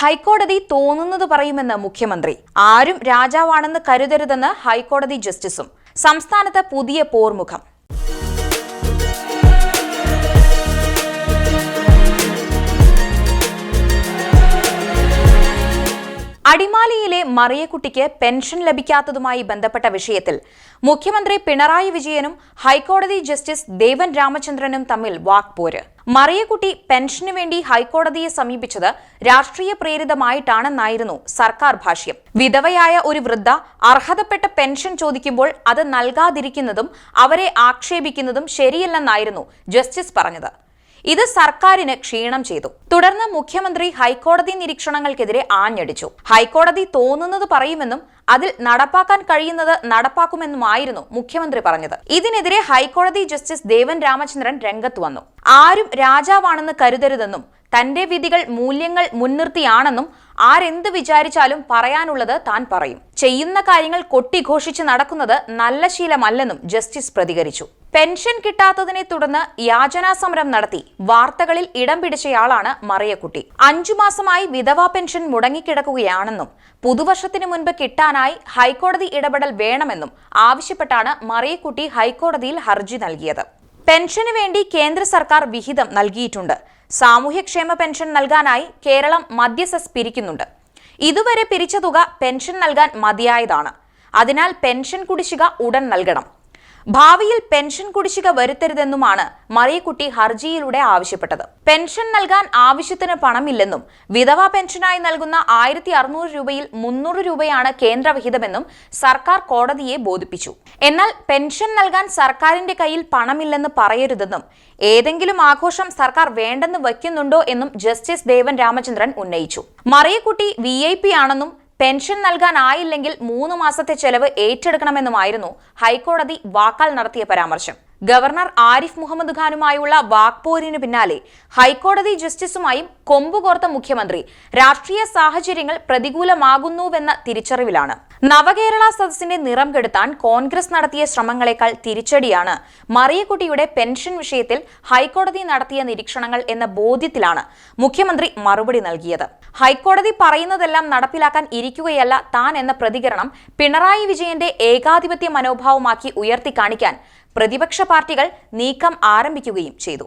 ഹൈക്കോടതി തോന്നുന്നത് പറയുമെന്ന് മുഖ്യമന്ത്രി. ആരും രാജാവാണെന്ന് കരുതരുതെന്ന് ഹൈക്കോടതി ജസ്റ്റിസും. സംസ്ഥാനത്ത് പുതിയ പോർമുഖം. അടിമാലിയിലെ മറിയക്കുട്ടിക്ക് പെൻഷൻ ലഭിക്കാത്തതുമായി ബന്ധപ്പെട്ട വിഷയത്തിൽ മുഖ്യമന്ത്രി പിണറായി വിജയനും ഹൈക്കോടതി ജസ്റ്റിസ് ദേവൻ രാമചന്ദ്രനും തമ്മിൽ വാക്പോര്. മറിയക്കുട്ടി പെൻഷനു വേണ്ടി ഹൈക്കോടതിയെ സമീപിച്ചത് രാഷ്ട്രീയ പ്രേരിതമായിട്ടാണെന്നായിരുന്നു സർക്കാർ ഭാഷ്യം. വിധവയായ ഒരു വൃദ്ധ അർഹതപ്പെട്ട പെൻഷൻ ചോദിക്കുമ്പോൾ അത് നൽകാതിരിക്കുന്നതും അവരെ ആക്ഷേപിക്കുന്നതും ശരിയല്ലെന്നായിരുന്നു ജസ്റ്റിസ് പറഞ്ഞത്. ഇത് സർക്കാരിന് ക്ഷീണം ചെയ്തു. തുടർന്ന് മുഖ്യമന്ത്രി ഹൈക്കോടതി നിരീക്ഷണങ്ങൾക്കെതിരെ ആഞ്ഞടിച്ചു. ഹൈക്കോടതി തോന്നുന്നത് പറയുമെന്നും അതിൽ നടപ്പാക്കാൻ കഴിയുന്നത് നടപ്പാക്കുമെന്നുമായിരുന്നു മുഖ്യമന്ത്രി പറഞ്ഞത്. ഇതിനെതിരെ ഹൈക്കോടതി ജസ്റ്റിസ് ദേവൻ രാമചന്ദ്രൻ രംഗത്ത് വന്നു. ആരും രാജാവാണെന്ന് കരുതരുതെന്നും തന്റെ വിധികൾ മൂല്യങ്ങൾ മുൻനിർത്തിയാണെന്നും ആരെന്ത് വിചാരിച്ചാലും പറയാനുള്ളത് താൻ പറയും. ചെയ്യുന്ന കാര്യങ്ങൾ കൊട്ടിഘോഷിച്ച് നടക്കുന്നത് നല്ല ശീലമല്ലെന്നും ജസ്റ്റിസ് പ്രതികരിച്ചു. പെൻഷൻ കിട്ടാത്തതിനെ തുടർന്ന് യാചനാ സമരം നടത്തി. വാർത്തകളിൽ ഇടം പിടിച്ചയാളാണ് മറിയക്കുട്ടി. അഞ്ചു മാസമായി വിധവാ പെൻഷൻ മുടങ്ങിക്കിടക്കുകയാണെന്നും പുതുവർഷത്തിന് മുൻപ് കിട്ടാനായി ഹൈക്കോടതി ഇടപെടൽ വേണമെന്നും ആവശ്യപ്പെട്ടാണ് മറിയക്കുട്ടി ഹൈക്കോടതിയിൽ ഹർജി നൽകിയത്. പെൻഷന് വേണ്ടി കേന്ദ്ര സർക്കാർ വിഹിതം നൽകിയിട്ടുണ്ട്. സാമൂഹ്യക്ഷേമ പെൻഷൻ നൽകാനായി കേരളം മധ്യസെസ് പിരിക്കുന്നുണ്ട്. ഇതുവരെ പിരിച്ച തുക പെൻഷൻ നൽകാൻ മതിയായതാണ്. അതിനാൽ പെൻഷൻ കുടിശ്ശിക ഉടൻ നൽകണം. ഭാവിയിൽ പെൻഷൻ കുടിശ്ശിക വരുത്തരുതെന്നുമാണ് മറിയക്കുട്ടി ഹർജിയിലൂടെ ആവശ്യപ്പെട്ടത്. പെൻഷൻ നൽകാൻ ആവശ്യത്തിന് പണമില്ലെന്നും വിധവ പെൻഷനായി നൽകുന്ന ആയിരത്തി അറുന്നൂറ് രൂപയിൽ മുന്നൂറ് രൂപയാണ് കേന്ദ്രവിഹിതമെന്നും സർക്കാർ കോടതിയെ ബോധിപ്പിച്ചു. എന്നാൽ പെൻഷൻ നൽകാൻ സർക്കാരിന്റെ കയ്യിൽ പണമില്ലെന്ന് പറയരുതെന്നും ഏതെങ്കിലും ആഘോഷം സർക്കാർ വേണ്ടെന്ന് വയ്ക്കുന്നുണ്ടോ എന്നും ജസ്റ്റിസ് ദേവൻ രാമചന്ദ്രൻ ഉന്നയിച്ചു. മറിയക്കുട്ടി വി ആണെന്നും പെൻഷൻ നൽകാനായില്ലെങ്കിൽ മൂന്ന് മാസത്തെ ചെലവ് ഏറ്റെടുക്കണമെന്നുമായിരുന്നു ഹൈക്കോടതി വാക്കാൽ നടത്തിയ പരാമർശം. ഗവർണർ ആരിഫ് മുഹമ്മദ് ഖാനുമായുള്ള വാക്പോരിനു പിന്നാലെ ഹൈക്കോടതി ജസ്റ്റിസുമായും കൊമ്പുകോർത്ത മുഖ്യമന്ത്രി രാഷ്ട്രീയ സാഹചര്യങ്ങൾ പ്രതികൂലമാകുന്നുവെന്ന തിരിച്ചറിവിലാണ്. നവകേരള സദസ്സിന്റെ നിറം കെടുത്താൻ കോൺഗ്രസ് നടത്തിയ ശ്രമങ്ങളെക്കാൾ തിരിച്ചടിയാണ്. മറിയക്കുട്ടിയുടെ പെൻഷൻ വിഷയത്തിൽ ഹൈക്കോടതി നടത്തിയ നിരീക്ഷണങ്ങൾ എന്ന ബോധ്യത്തിലാണ് മുഖ്യമന്ത്രി മറുപടി നൽകിയത്. ഹൈക്കോടതി പറയുന്നതെല്ലാം നടപ്പിലാക്കാൻ ഇരിക്കുകയല്ല താൻ എന്ന പ്രതികരണം പിണറായി വിജയന്റെ ഏകാധിപത്യ മനോഭാവമാക്കി ഉയർത്തി കാണിക്കാൻ പ്രതിപക്ഷ പാർട്ടികൾ നീക്കം ആരംഭിക്കുകയും ചെയ്തു.